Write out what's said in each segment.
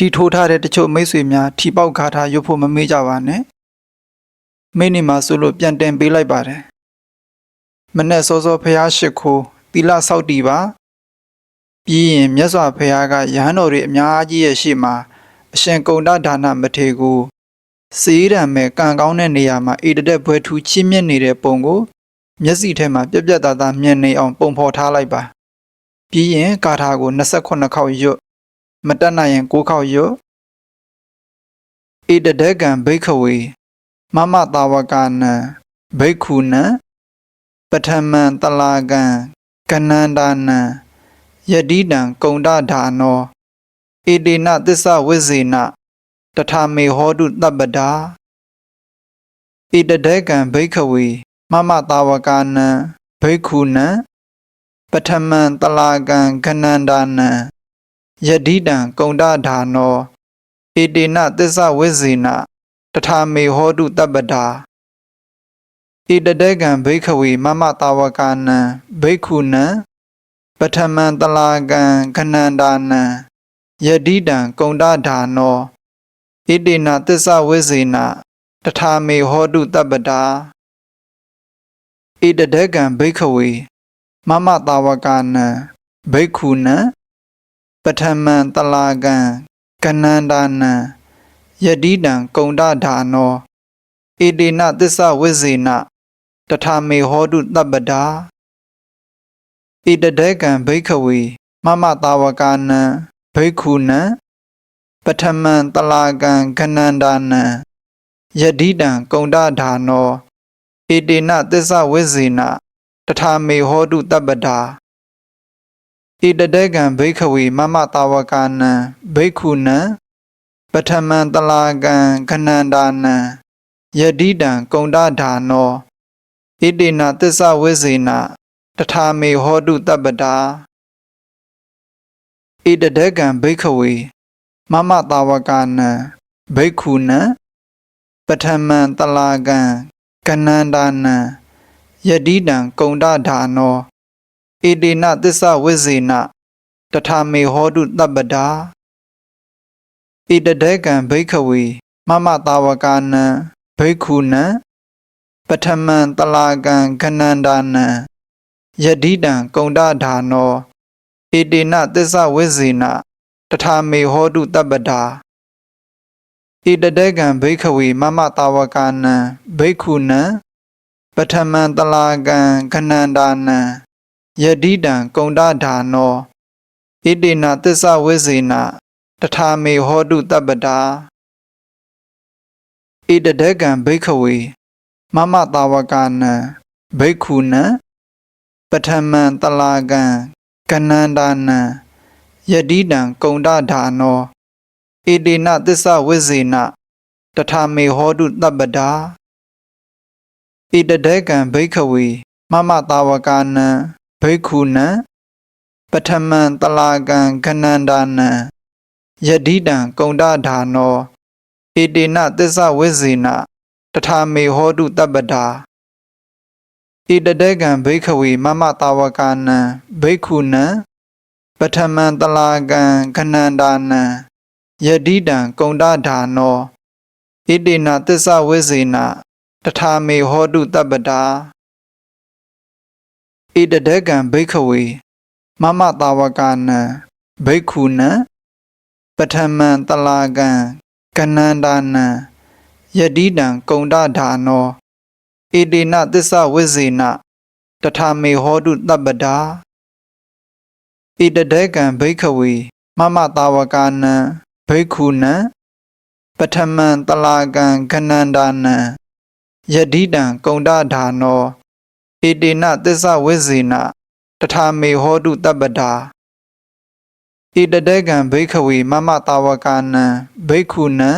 ထီထိုးထားတဲ့တချို့မိတ်ဆွေများထီပေါက်ခါထားရွတ်ဖို့မမေ့ကြပါနဲ့မိနေမှာဆိုလို့ပြန်တင်ပေးလိုက်ပါတယ်မနဲ့စောစောဖះရှိခိုးသီလဆောက်တည်ပါပြီးရင်မြတ်စွာဘုရားကရဟန်းတော်တွေအများကြီးရဲ့ရှေ့မှာအရှင်ကုန္ဒဒါနမထေကိုစေးရံမဲ့ကံကောင်းတဲ့နေရာမှာအေတတဲ့ဘွဲထူးချင်းမြင့်နေတဲ့ပုံကိုမျက်စိထဲမှာပြက်ပြက်သားသားမြင်နေအောင်ပုံဖော်ထားလိုက်ပါပြီးရင်ကာထာကို28ခေါက်ရွတ် မတက်နိုင်ရင်6ခေါက်ရွတ်ဧတဒကံဘိခဝေမမတာဝကနံဘိက္ခုနံပထမံတလာကံကနန္ဒာနံယတိတံကုံဒဒါနောဧတေနသစ္ဆဝိဇေနတထာမေဟောတုတပ္ပဒါဧတဒကံဘိခဝေမမတာဝကနံဘိက္ခုနံပထမံတလာကံကနန္ဒာနံ ယတိတံကုံဒဒါနောဧတေနသစ္ဆဝိဇေနတထာမေဟောတုတပ္ပဒါဣတတေကံဘိခဝေမမတာဝကနံဘိက္ခုနံပထမံတလာကံခဏန္ဒာနံယတိတံကုံဒဒါနောဣတိနသစ္ဆဝိဇေနတထာမေဟောတုတပ္ပဒါဣတတေကံဘိခဝေမမတာဝကနံဘိက္ခုနံပ ထမံတလာကံကဏန္ဒာနံယတိတံကုံဒဒါနောဣတိနသစ္ဆဝိဇေနတထာမေဟောတုတပ္ပဒါဣတတေကံဘိခဝေမမတာဝကနံဘိက္ခုနံပထမံတလာကံခဏန္ဒာနံယတိတံကုံဒဒါနောဣတိနသစ္ဆဝိဇေနတထာမေဟောတုတပ္ပဒါ ဣတတေကံဘိခဝေမမတာဝကနံဘိက္ခုနံပထမံတလာကံခဏန္ဒာနံယတိတံကုံဒဒါနောဣတိနသစ္ဆဝိဇေနတထာမေဟောတုတပ္ပဒါဣတတေကံဘိခဝေမမတာဝကနံဘိက္ခုနံပထမံတလာကံကနန္ဒာနံယတိတံကုံဒဒါနော ဣတိနသစ္ဆဝိဇေနတထာမေဟောတုတပ္ပဒါဣတတေကံဘိခဝေမမတာဝကနံဘိက္ခုနံပထမံတလာကံခဏန္ဒာနံယတိတံကုံဒဒါနောဣတိနသစ္ဆဝိဇေနတထာမေဟောတုတပ္ပဒါဣတတေကံဘိခဝေမမတာဝကနံဘိက္ခုနံပထမံတလာကံခဏန္ဒာနံ ယတိတံကုံဒဒါနောဣတိနသစ္ဆဝိဇေနတထာမေဟောတုတပ္ပဒါဣတတေကံဘိခဝေမမတာဝကနံဘိက္ခုနံပထမံတလာကံကနန္ဒာနံယတိတံကုံဒဒါနောဣတိနသစ္ဆဝိဇေနတထာမေဟောတုတပ္ပဒါဣတတေကံဘိခဝေမမတာဝကနံ ဘိက္ခုနံပထမံတလာကံကနန္ဒာနံယတိတံကုံဒဒါနောဣတိနသစ္ဆဝိဇေနတထာမေဟောတုတပ္ပဒါဣတတေကံဘိခဝေမမတာဝကနံဘိက္ခုနံပထမံတလာကံခဏန္ဒာနံယတိတံကုံဒဒါနောဣတိနသစ္ဆဝိဇေနတထာမေဟောတုတပ္ပဒါ ဣတတေကံဘိခဝေမမတာဝကနံဘိက္ခုနံပထမံတလာကံကနန္ဒာနံယတိတံကုံဒဒါနောဣတိနသစ္ဆဝိဇေနတထာမေဟောတုတပ္ပဒါဣတတေကံဘိခဝေမမတာဝကနံဘိက္ခုနံပထမံတလာကံခဏန္ဒာနံယတိတံကုံဒဒါနော ဣတိနသစ္ဆဝိဇေနတထာမေဟောတုတပ္ပဒါဣတတေကံဘိခဝေမမတာဝကနံဘိက္ခုနံ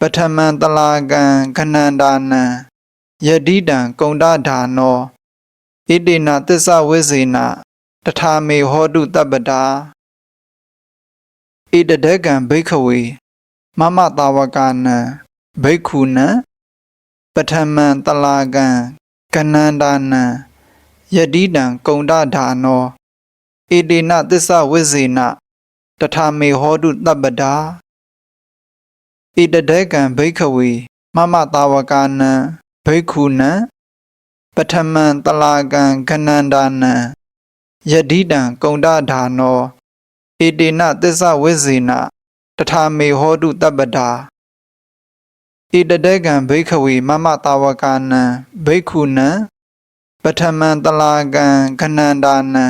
ပထမံတလာကံခဏန္ဒာနံယတိတံကုံဒဒါနောဣတိနသစ္ဆဝိဇေနတထာမေဟောတုတပ္ပဒါဣတတေကံဘိခဝေမမတာဝကနံဘိက္ခုနံပထမံတလာကံ ကနန္ဒာနံယတိတံကုံဒဒါနောဣတိနသစ္ဆဝိဇေနတတထာမေဟောတုတပ္ပတာဣတတေကံဘိက္ခဝေမမတာဝကာနံဘိက္ခုနံပထမံတလာကံခဏန္ဒာနံယတိတံကုံဒဓာနောဣတေနသစ္ဆဝိဇေနတထာမေဟောတုတပ္ပတာ ဣတတေကံဘိက္ခဝေမမတာဝကာနံဘိက္ခုနံပထမံတလာကံခဏန္ဒာနံ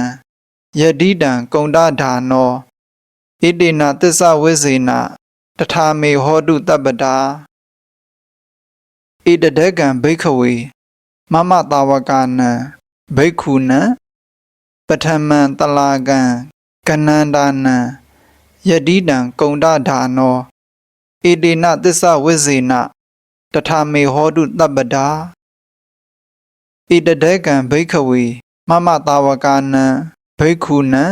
ယတိတံကုံဒဓာနောဣတေနသစ္ဆဝိဇေနတထာမေဟောတုတပ္ပတာဣတတေကံဘိက္ခဝေမမတာဝကာနံဘိက္ခုနံပထမံတလာကံကနန္ဒာနံယတိတံကုံဒဓာနော ဣတေနသစ္ဆဝိဇေနတထာမေဟောတုတပ္ပတာဣတတေကံဘိက္ခဝေမမတာဝကာနံဘိက္ခုနံ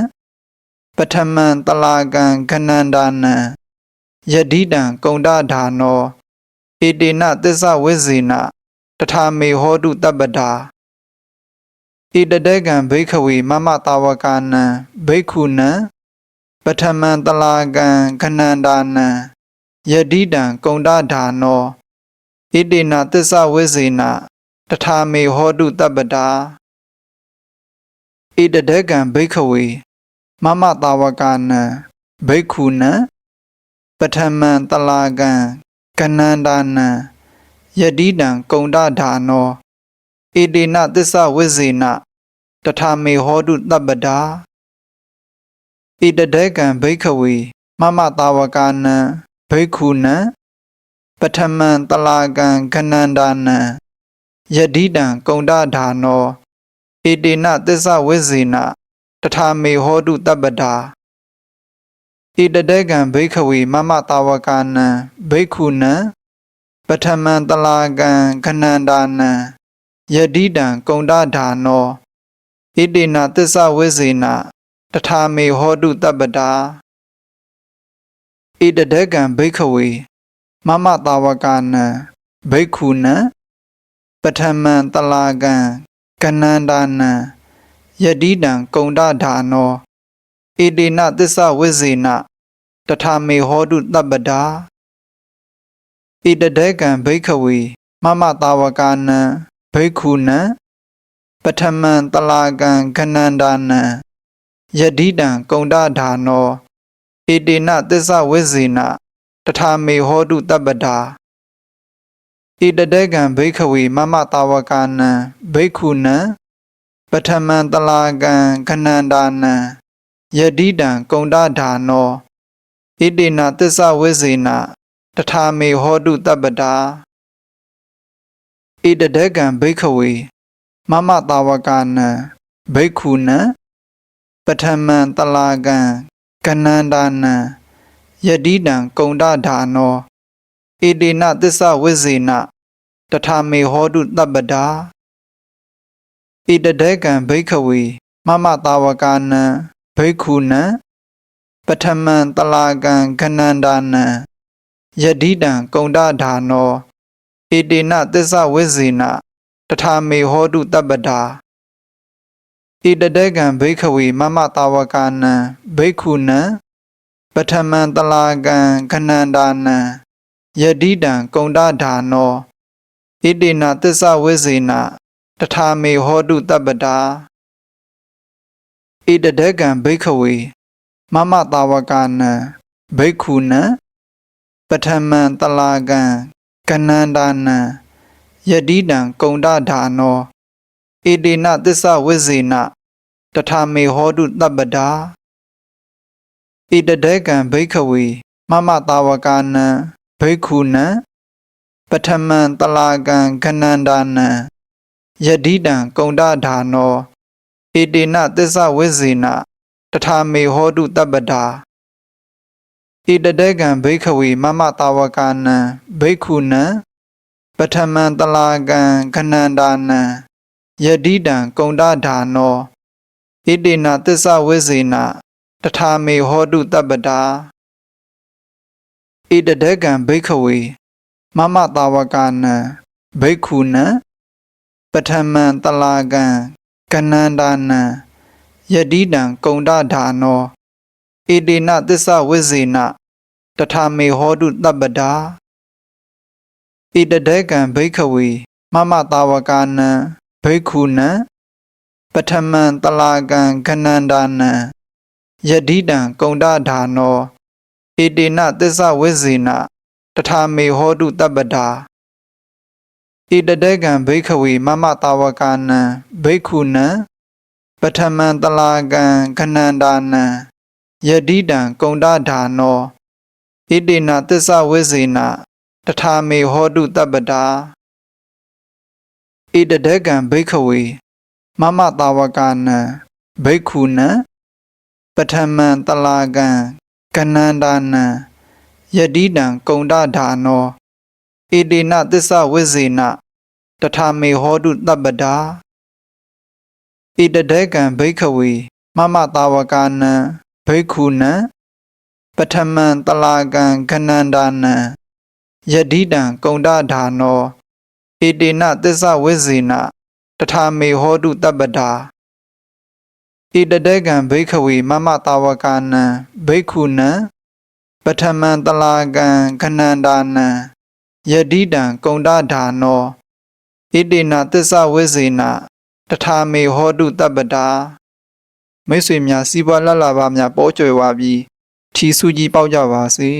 ပထမံတလာကံကနန္ဒာနံယတိတံကုံဒဓာနောဣတေနသစ္ဆဝိဇေနတထာမေဟောတုတပ္ပတာဣတတေကံဘိက္ခဝေမမတာဝကာနံဘိက္ခုနံပထမံတလာကံခဏန္ဒာနံ ယတိတံကုံဒဓာနောဣတေနသစ္ဆဝိဇေနတထာမေဟောတုတပ္ပတာဣတတေကံဘိက္ခဝေမမတာဝကာနံဘိက္ခုနံပထမံတလာကံကနန္ဒာနံယတိတံကုံဒဓာနောဣတေနသစ္ဆဝိဇေနတထာမေဟောတုတပ္ပတာဣတတေကံဘိက္ခဝေမမတာဝကာနံ ဘိက္ခုနံပထမံတလာကံကနန္ဒာနံယတိတံကုံဒဓာနောဣတေနသစ္ဆဝိဇေနတထာမေဟောတုတပ္ပတာဣတတေကံဘိက္ခဝေမမတာဝကာနံဘိက္ခုနံပထမံတလာကံခဏန္ဒာနံယတိတံကုံဒဓာနောဣတေနသစ္ဆဝိဇေနတထာမေဟောတုတပ္ပတာ ဣတတေကံဘိက္ခဝေမမတာဝကာနံဘိက္ခုနံပထမံတလာကံကနန္ဒာနံယတိတံကုံဒဓာနောဣတေနသစ္ဆဝိဇေနတထာမေဟောတုတပ္ပတာဣတတေကံဘိက္ခဝေမမတာဝကာနံဘိက္ခုနံပထမံတလာကံခဏန္ဒာနံယတိတံကုံဒဓာနောဣ တေနသစ္ဆဝိဇေနတထာမေဟောတုတပ္ပတာဣတတေကံဘိက္ခဝေမမတာဝကာနံဘိက္ခုနံပထမံတလာကံခဏန္ဒာနံယတိတံကုံဒဓာနောဣတေနသစ္ဆဝိဇေနတထာမေဟောတုတပ္ပတာဣတတေကံဘိက္ခဝေမမတာဝကာနံဘိက္ခုနံပထမံတလာကံ ကနန္ဒာနံယတိတံကုံဒဓာနောဣတေနသစ္ဆဝိဇေနတထာမေဟောတုတပ္ပတာဣတတေကံဘိက္ခဝေမမတာဝကာနံဘိက္ခုနံပထမံတလာကံခဏန္ဒာနံယတိတံကုံဒဓာနောဣတေနသစ္ဆဝိဇေနတထာမေဟောတုတပ္ပတာ ဣတတေကံဘိက္ခဝေမမတာဝကာနံဘိက္ခုနံပထမံတလာကံခဏန္ဒာနံယတိတံကုံဒဓာနောဣတေနသစ္ဆဝိဇေနတထာမေဟောတုတပ္ပတာဣတတေကံဘိက္ခဝေမမတာဝကာနံဘိက္ခုနံပထမံတလာကံကနန္ဒာနံယတိတံကုံဒဓာနော ဣတေနသစ္ဆဝိဇေနတထာမေဟောတုတပ္ပတာဣတတေကံဘိက္ခဝေမမတာဝကာနံဘိက္ခုနံပထမံတလာကံခဏန္ဒာနံယတိတံကုံဒဓာနောဣတေနသစ္ဆဝိဇေနတထာမေဟောတုတပ္ပတာဣတတေကံဘိက္ခဝေမမတာဝကာနံဘိက္ခုနံပထမံတလာကံခဏန္ဒာနံ ယတိတံကုံဒဓာနောဣတေနသစ္ဆဝိဇေနတထာမေဟောတုတပ္ပတာဣတတေကံဘိက္ခဝေမမတာဝကာနံဘိက္ခုနံပထမံတလာကံကနန္ဒာနံယတိတံကုံဒဓာနောဧတေနသစ္စာဝိဇေနတထာမေဟောတုတပ္ပတာဣတတေကံဘိခဝေမမတာဝကာနံ ဘိက္ခုနံပထမံတလာကံခဏန္ဒာနံယတိတံကုံဒဓာနောဧတေနသစ္စာဝိဇေနတထာမေဟောတုတပ္ပတာဣတတေကံဘိခဝေမမတာဝကာနံဘိက္ခုနံပထမံတလာကံခဏန္ဒာနံယတိတံကုံဒဓာနောဣတေနသစ္စာဝိဇေနတထာမေဟောတုတပ္ပတာ ဣတတေကံဘိခဝေမမတာဝကာနံဘိက္ခုနံပထမံတလာကံကဏန္ဒာနံယတိတံကုံဒဓာနောဣတေနသစ္စာဝိဇေနတထာမေဟောတုတပ္ပတာဣတတေကံဘိခဝေမမတာဝကာနံဘိက္ခုနံပထမံတလာကံကဏန္ဒာနံယတိတံကုံဒဓာနော ဣတေနသစ္စာဝိဇေနတထာမေဟောတုတပ္ပတာဣတတေကံဘိခဝေမမတာဝကာနံဘိက္ခုနံပထမံတလာကံခဏန္ဒာနံယတိတံကုံဒဓာနောဣတေနသစ္စာဝိဇေနတထာမေဟောတုတပ္ပတာမိတ်ဆွေများစီးပွားလတ်လာပါများပေါ်ကျွယ်ဝပြီးထီစုကြီးပေါက်ကြပါစေ